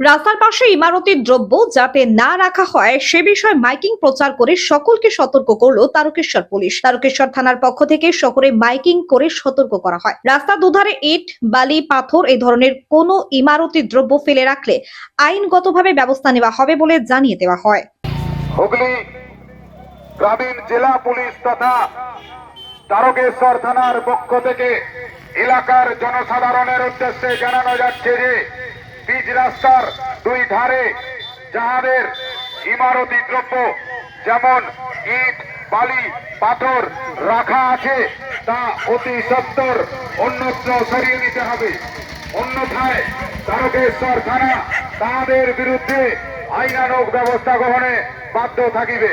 রাস্তার পাশে ইমারতি দ্রব্য যাতে না রাখা হয়, সে বিষয়ে মাইকিং প্রচার করে সকলকে সতর্ক করল তারকেশ্বর পুলিশ। তারকেশ্বর থানার পক্ষ থেকে শহরে মাইকিং করে সতর্ক করা হয়। রাস্তা দুধারে ইট, বালি, পাথর এই ধরনের কোনো ইমারতি দ্রব্য ফেলে রাখলে আইনগতভাবে ব্যবস্থা নেওয়া হবে বলে জানিয়ে দেওয়া হয়। হুগলি গ্রামীণ জেলা পুলিশ তথা তারকেশ্বর থানার পক্ষ থেকে এলাকার জনসাধারণের উদ্দেশ্যে জানানো যাচ্ছে যে পিচ রাস্তার দুই ধারে যাহাদের ইমারতি দ্রব্য, যেমন ইট, বালি, পাথর রাখা আছে, তা অতি সত্তর, অন্যত্র সরিয়ে নিতে হবে। অন্যথায় তারকেশ্বর থানা তাদের বিরুদ্ধে আইনানুগ ব্যবস্থা গ্রহণে বাধ্য থাকিবে।